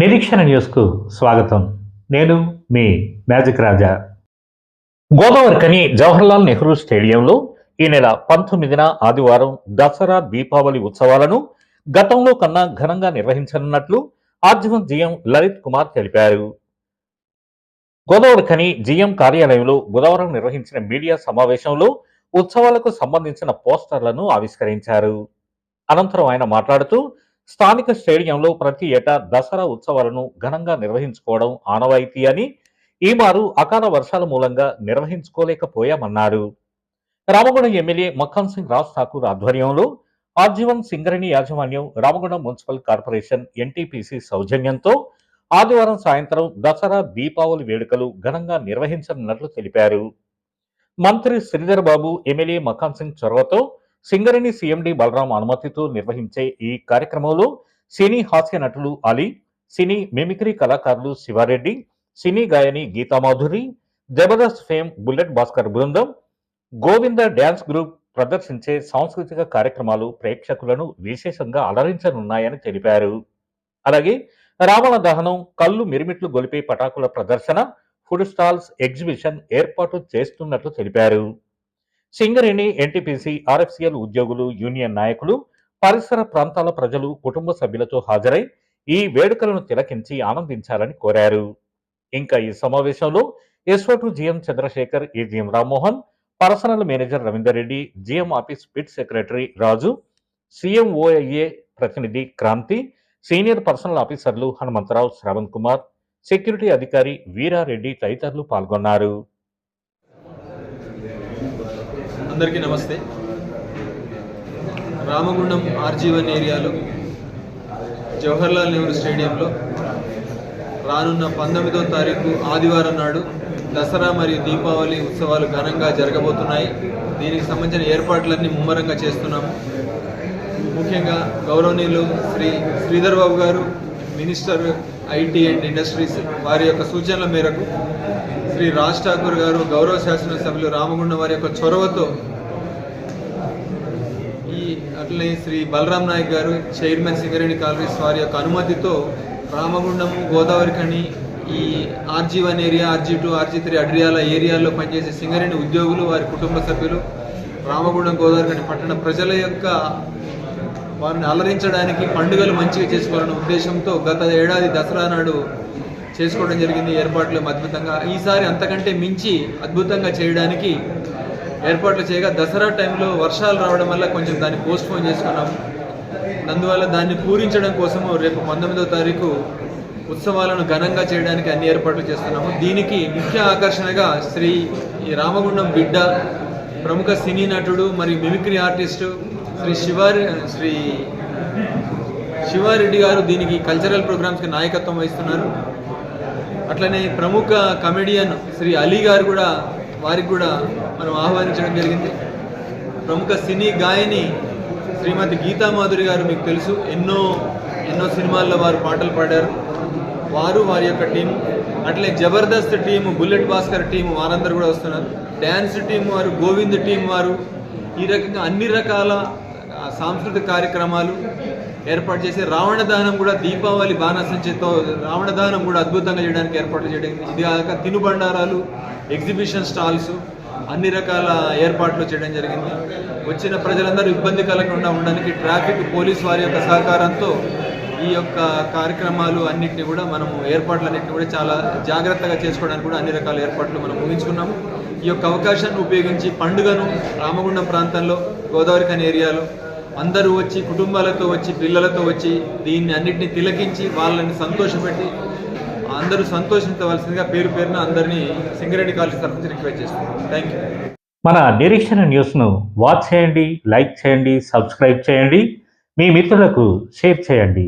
నిరీక్షణ న్యూస్కు స్వాగతం. నేను మీ మ్యాజిక్ రాజా. గోదావరికని జవహర్లాల్ నెహ్రూ స్టేడియంలో ఈ నెల పంతొమ్మిదిన ఆదివారం దసరా దీపావళి ఉత్సవాలను గతంలో కన్నా ఘనంగా నిర్వహించనున్నట్లు ఆర్జీవం జిఎం లలిత్ కుమార్ తెలిపారు. గోదావరి ఖని జిఎం కార్యాలయంలో బుధవారం నిర్వహించిన మీడియా సమావేశంలో ఉత్సవాలకు సంబంధించిన పోస్టర్లను ఆవిష్కరించారు. అనంతరం ఆయన మాట్లాడుతూ స్థానిక స్టేడియంలో ప్రతి ఏటా దసరా ఉత్సవాలను ఘనంగా నిర్వహించుకోవడం ఆనవాయితీ అని ఈ మారు అకాల వర్షాల మూలంగా నిర్వహించుకోలేకపోయామన్నారు. రామగుండం ఎమ్మెల్యే మక్కన్ సింగ్ రాజ్ ఠాకూర్ ఆధ్వర్యంలో ఆర్జీవన్ సింగరేణి యాజమాన్యం రామగుండం మున్సిపల్ కార్పొరేషన్ ఎన్టీపీసీ సౌజన్యంతో ఆదివారం సాయంత్రం దసరా దీపావళి వేడుకలు ఘనంగా నిర్వహించనున్నట్లు తెలిపారు. మంత్రి శ్రీధర్ బాబు ఎమ్మెల్యే మఖాన్ సింగ్ చొరవతో సింగరేణి సీఎండి బలరాం అనుమతితో నిర్వహించే ఈ కార్యక్రమంలో సినీ హాస్య నటులు అలీ సినీ మిమిక్రీ కళాకారులు శివారెడ్డి సినీ గాయని గీతామాధురి జబర్దస్త్ ఫేమ్ బుల్లెట్ భాస్కర్ బృందం గోవింద డ్యాన్స్ గ్రూప్ ప్రదర్శించే సాంస్కృతిక కార్యక్రమాలు ప్రేక్షకులను విశేషంగా అలరించనున్నాయని తెలిపారు. అలాగే రావణ దహనం కళ్ళు మిరిమిట్లు గొలిపే పటాకుల ప్రదర్శన ఫుడ్ స్టాల్స్ ఎగ్జిబిషన్ ఏర్పాటు చేస్తున్నట్లు తెలిపారు. సింగరేణి ఎన్టీపీసీ ఆర్ఎఫ్సిఎల్ ఉద్యోగులు యూనియన్ నాయకులు పరిసర ప్రాంతాల ప్రజలు కుటుంబ సభ్యులతో హాజరై ఈ వేడుకలను తిలకించి ఆనందించాలని కోరారు. ఇంకా ఈ సమావేశంలో ఎస్వటు GM Chandrasekhar EGM Rammohan personnel manager Ravinder Reddy GM office pit secretary Raju CMOAI ప్రతినిధి క్రాంతి సీనియర్ పర్సనల్ ఆఫీసర్లు హనుమంతరావు శ్రవణ్ కుమార్ సెక్యూరిటీ అధికారి వీరారెడ్డి తదితరులు పాల్గొన్నారు. అందరికీ నమస్తే. రామగుండం ఆర్జీవన్ ఏరియాలో జవహర్లాల్ నెహ్రూ స్టేడియంలో రానున్న పంతొమ్మిదో తారీఖు ఆదివారం నాడు దసరా మరియు దీపావళి ఉత్సవాలు ఘనంగా జరగబోతున్నాయి. దీనికి సంబంధించిన ఏర్పాట్లన్నీ ముమ్మరంగా చేస్తున్నాము ముఖ్యంగా గౌరవనీయులు శ్రీ శ్రీధర్ బాబు గారు మినిస్టర్ ఐటీ అండ్ ఇండస్ట్రీస్ వారి యొక్క సూచనల మేరకు శ్రీ రాజ్ ఠాకూర్ గారు గౌరవ శాసనసభ్యులు రామగుండం వారి యొక్క చొరవతో ఈ అట్లనే శ్రీ బలరాం నాయక్ గారు చైర్మన్ సింగరేణి కాలరీస్ వారి యొక్క అనుమతితో రామగుండము గోదావరి కని ఈ RG one area RG two RG three Adriyala ఏరియాల్లో పనిచేసే సింగరేణి ఉద్యోగులు వారి కుటుంబ సభ్యులు రామగుండం గోదావరి కని పట్టణ ప్రజల యొక్క వారిని అలరించడానికి పండుగలు మంచిగా చేసుకోవాలనే ఉద్దేశంతో గత ఏడాది దసరా నాడు చేసుకోవడం జరిగింది ఏర్పాట్లు అద్భుతంగా. ఈసారి అంతకంటే మించి అద్భుతంగా చేయడానికి ఏర్పాట్లు చేయగా దసరా టైంలో వర్షాలు రావడం వల్ల కొంచెం దాన్ని పోస్ట్పోన్ చేసుకున్నాము అందువల్ల దాన్ని పూరించడం కోసము రేపు పంతొమ్మిదో తారీఖు ఉత్సవాలను ఘనంగా చేయడానికి అన్ని ఏర్పాట్లు చేస్తున్నాము. దీనికి ముఖ్య ఆకర్షణగా శ్రీ రామగుండం బిడ్డ ప్రముఖ సినీ నటుడు మరియు మిమిక్రీ ఆర్టిస్టు శ్రీ శివారి శ్రీ శివారెడ్డి గారు దీనికి కల్చరల్ ప్రోగ్రామ్స్కి నాయకత్వం వహిస్తున్నారు. అట్లనే ప్రముఖ కమెడియన్ శ్రీ అలీ గారు కూడా వారికి కూడా మనం ఆహ్వానించడం జరిగింది. ప్రముఖ సినీ గాయని శ్రీమతి గీతా మాధురి గారు మీకు తెలుసు. ఎన్నో ఎన్నో సినిమాల్లో వారు పాటలు పాడారు. వారు వారి యొక్క టీం అట్లే Jabardasth team bullet Bhaskar team వారందరూ కూడా వస్తున్నారు. డ్యాన్స్ టీం వారు గోవింద్ టీం వారు. ఈ రకంగా అన్ని రకాల సాంస్కృతిక కార్యక్రమాలు ఏర్పాటు చేసి రావణ దహనం కూడా దీపావళి బాణసంచతో రావణ దహనం కూడా అద్భుతంగా చేయడానికి ఏర్పాట్లు చేయడం. ఇది కాక తినుబండారాలు ఎగ్జిబిషన్ స్టాల్స్ అన్ని రకాల ఏర్పాట్లు చేయడం జరిగింది. వచ్చిన ప్రజలందరూ ఇబ్బంది కలగకుండా ఉండడానికి ట్రాఫిక్ పోలీస్ వారి యొక్క సహకారంతో ఈ యొక్క కార్యక్రమాలు అన్నింటినీ కూడా మనము ఏర్పాట్లన్నింటినీ కూడా చాలా జాగ్రత్తగా చేసుకోవడానికి కూడా అన్ని రకాల ఏర్పాట్లు మనం ఊహించుకున్నాము ఈ యొక్క అవకాశాన్ని ఉపయోగించి పండుగను రామగుండం ప్రాంతంలో గోదావరి కాని ఏరియాలో అందరూ వచ్చి కుటుంబాలతో వచ్చి పిల్లలతో వచ్చి దీన్ని అన్నింటినీ తిలకించి వాళ్ళని సంతోషపెట్టి అందరూ సంతోషించవలసిందిగా పేరు పేరున అందరినీ సింగరేణి కాలేజ్ తరఫు రిక్వెస్ట్ చేస్తున్నాను థ్యాంక్ యూ మన నిరీక్షణ న్యూస్ను వాచ్ చేయండి లైక్ చేయండి సబ్స్క్రైబ్ చేయండి. మీ మిత్రులకు షేర్ చేయండి.